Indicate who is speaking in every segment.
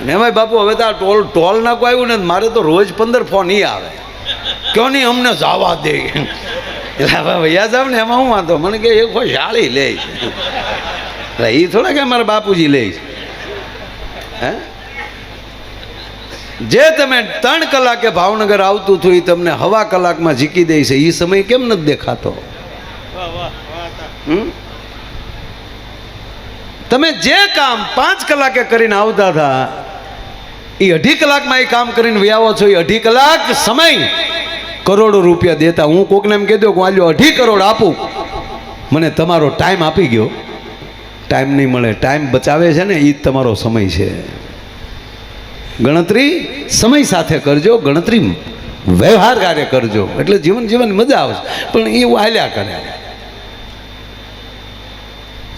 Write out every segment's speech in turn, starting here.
Speaker 1: અને એમાંય બાપુ, હવે તો આ ટોલ ટોલ નાખું આવ્યું ને, મારે તો રોજ પંદર ફોન એ આવે. ક્યો નહીં, અમને જવા દે. એટલે હવે ભૈયા સાહેબ ને એમાં હું વાંધો? મને કે એક કોઈ શાળી લે છે. એ થોડા કે મારા બાપુજી લે છે. હે? જે તમે ત્રણ કલાકે ભાવનગર આવતું હતું એ તમને હવા કલાકમાં ઝીકી દે છે. એ સમય કેમ નથી દેખાતો? તમે જે કામ પાંચ કલાકે કરીને આવતા હતા એ અઢી કલાકમાં એ કામ કરીને વ્યાવો છો, એ અઢી કલાક સમય કરોડો રૂપિયા દેતા. હું કોકને એમ કહી દઉં કે આલ્યો અઢી કરોડ આપું. મને તમારો ટાઈમ આપી ગયો. ટાઈમ નહીં મળે. ટાઈમ બચાવે છે ને એ જ તમારો સમય છે. ગણતરી સમય સાથે કરજો, ગણતરી વ્યવહાર કાર્ય કરજો. એટલે જીવન જીવન મજા આવશે પણ એવું હાલ્યા કરે.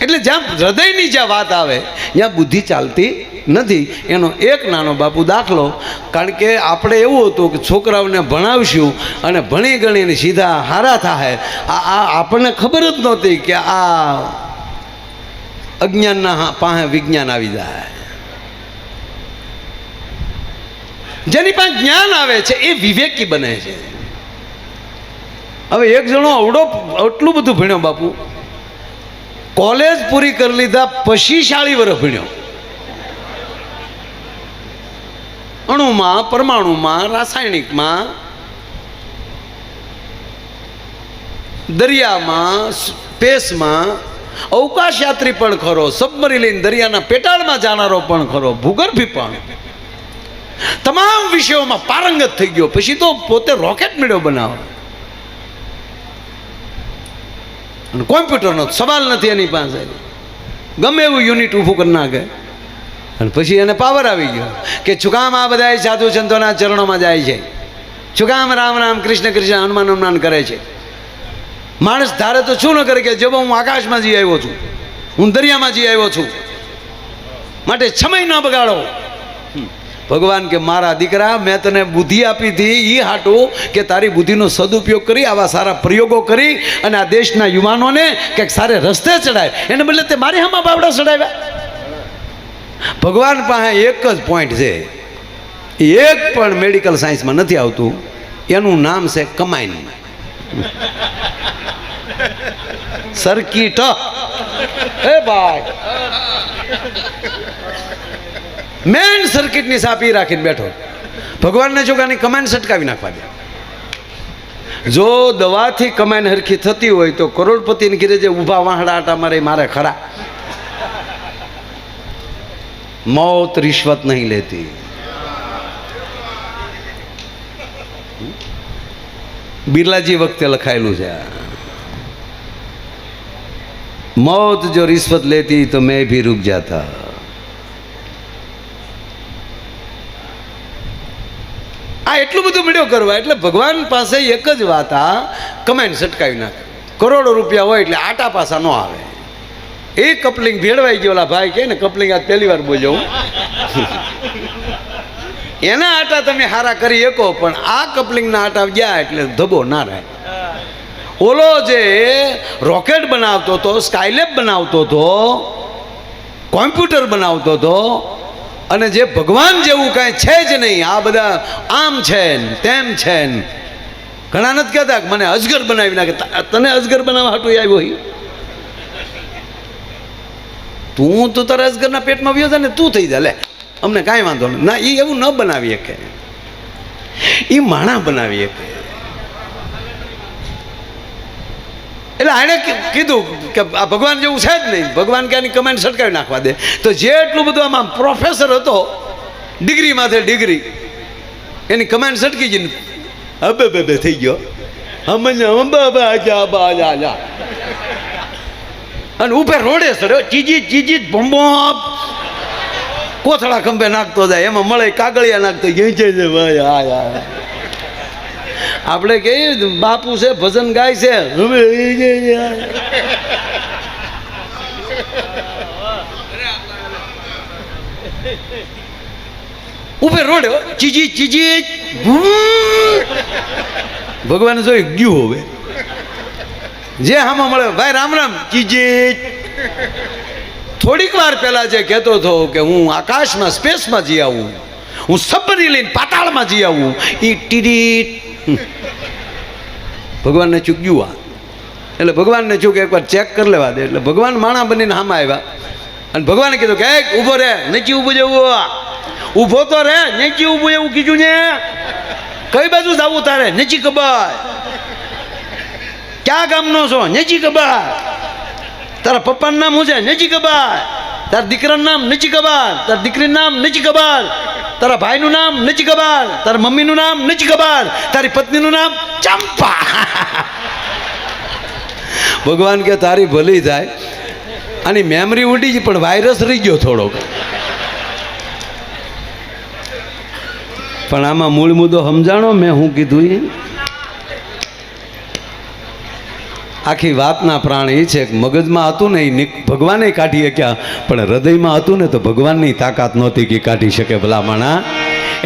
Speaker 1: એટલે જ્યાં હૃદયની જ્યાં વાત આવે ત્યાં બુદ્ધિ ચાલતી નથી. એનો એક નાનો બાપુ દાખલો, કારણ કે આપણે એવું હતું કે છોકરાઓને ભણાવશું અને ભણી ગણીને સીધા હારા થાય આ આપણને ખબર જ નહોતી કે આ અજ્ઞાનના પાસે વિજ્ઞાન આવી જાય. જેની પાસે જ્ઞાન આવે છે, એ વિવેકી બને છે. હવે એક જણો અવડો આટલું બધું ભણ્યો બાપુ. કોલેજ પૂરી કરી લીધા, પછી શાળી વર્ષ ભણ્યો. અણુમાં, પરમાણુમાં, રાસાયણિકમાં, દરિયામાં સ્પેસમાં અવકાશ યાત્રી પણ ખરો સબમરી લઈને દરિયાના પેટાળમાં જાનારો પણ ખરો, ભૂગર્ભી પણ. તમામ વિષયોમાં પારંગત થઈ ગયો, પછી તો પોતે રોકેટ મેળ્યો બનાવો. કોમ્પ્યુટરનો સવાલ નથી એની પાસે. ગમે એવું યુનિટ ઊભું કરી નાખે. અને પછી એને પાવર આવી ગયો કે છુકામ આ બધા સાધુ સંતોના ચરણોમાં જાય છે. છુકામ કામ રામ રામ કૃષ્ણ કૃષ્ણ હનુમાન હનુમાન કરે છે. માણસ ધારે તો શું ન કરે કે જેવો હું આકાશમાં જઈ આવ્યો છું, હું દરિયામાં જઈ આવ્યો છું, માટે સમય ન બગાડો. ભગવાન કે મારા દીકરા, મેં તને બુદ્ધિ આપી હતી એ હાટું કે તારી બુદ્ધિનો સદુપયોગ કરી, આવા સારા પ્રયોગો કરી અને આ દેશના યુવાનોને કંઈક સારે રસ્તે ચડાય. એને બદલે તે મારી હામાં બાવડા ચડાવ્યા. ભગવાન પાસે એક જ પોઈન્ટ છે. એ એક પણ મેડિકલ સાયન્સમાં નથી આવતું. એનું નામ છે કમાઈન સર્કિટ. હે ભાઈ. મેન સર્કિટની સાપી રાખીને બેઠો. ભગવાનને જો કાની કમાન સટકાવી નાખવા દે. જો દવાથી કમાન હરખી થતી હોય તો કરોડપતિની ઘીરે જે ઊભા વાહડા આટા મારે મારે ખરા. મૌત રિશ્વત નહીં લેતી બિરલાજી વખતે લખાયેલું છે આ. मौत जो रिश्वत लेती तो मैं भी रुक जाता આ એટલું બધું મીડિયો કરવા એટલે ભગવાન પાસે એક જ વાત આ કમેન્ટ સટકાવી નાખે કરોડો રૂપિયા હોય એટલે આટા પાસા ન આવે એ કપલિંગ ભેળવાઈ ગયો ભાઈ કે ને, કપલિંગ આજ પહેલી વાર બોલ્યો હું. એના આટા તમે હારા કરી શકો, પણ આ કપલિંગના આટા ગયા એટલે ધબો ના રહે. ઓલો જે રોકેટ બનાવતો હતો સ્કાયલેબ બનાવતો હતો, કોમ્પ્યુટર બનાવતો હતો, અને જે ભગવાન જેવું કાંઈ છે જ નહીં, આ બધા આમ છે ને, તેમ છે ને. ઘણા નથી કહેતા મને અજગર બનાવી નાખે. તને અજગર બનાવવા હાટું આવ્યો હોય તું તો તારા અજગરના પેટમાં વ્યો ને તું થઈ જા, લે. અમને કાંઈ વાંધો નહીં. ના એ એવું ન બનાવી શકે. એ માણા બનાવી શકે. એટલે આણે કીધું કે આ ભગવાન જેવું છે જ નહીં. ભગવાન કે આની કમેન્ટ સટકાવી નાખવા દે. તો જે એટલું બધું આમાં પ્રોફેસર હતો ડિગ્રી માથે ડિગ્રી એની કમેન્ટ સટકી જઈને અબે બે થઈ ગયો. હમણાં હંબા બા, જા બા, જા જા. અને ઉપર રોડે સડ્યો ચીજી ચીજી ભંબો કોથળા ખંભે નાખતો જાય, એમાં મળે કાગળિયા નાખતો ગેંચે છે ભાઈ હા હા આપણે કહીએ, બાપુ છે, ભજન ગાય છે હવે. ઉપર રોડ, ચીજી ચીજી. ભગવાન જોઈ ગયું હવે જે હામાં મળે ભાઈ, રામ રામ, કીજી. થોડીક વાર પહેલા જે કહેતો હતો કે હું આકાશમાં, સ્પેસમાં જી આવું. હું સબરી લઈને પાતાળમાં જી આવું. એ ટીડીટ ભગવાનને ચૂક્યું આ. એટલે ભગવાનને ચૂક, એકવાર ચેક કરી લેવા દે. એટલે ભગવાન માણા બનીને હામાં આવ્યા. અને ભગવાને કીધું કે ઊભો રે, નીચે ઊભું જવું ઊભો તો રે, નીચે ઊભું એવું કીધું ને. કઈ બાજુ જવું તારે? નીચી કબર ક્યાં ગામનો છો? નજીક કબર તારા પપ્પાનું નામ શું છે? નજીક કબર તારા દીકરાનું નામ નજીક કબર તારા દીકરીનું નામ નજીક કબર તારા ભાઈનું નામ નજીક કબર તારા મમ્મીનું નામ નજીક કબર તારી પત્નીનું નામ ચંપા. ભગવાન કે તારી ભલી થાય. આની મેમરી ઉડી ગઈ, પણ વાયરસ રહી ગયો થોડોક. પણ આમાં મૂળ મુદ્દો સમજાણો? મેં હું કીધું એ? આખી વાતના પ્રાણ એ છે કે મગજમાં હતું ને એ ભગવાને કાઢી શક્યા પણ હૃદયમાં હતું ને તો ભગવાનની તાકાત નહોતી કે કાઢી શકે ભલામણા.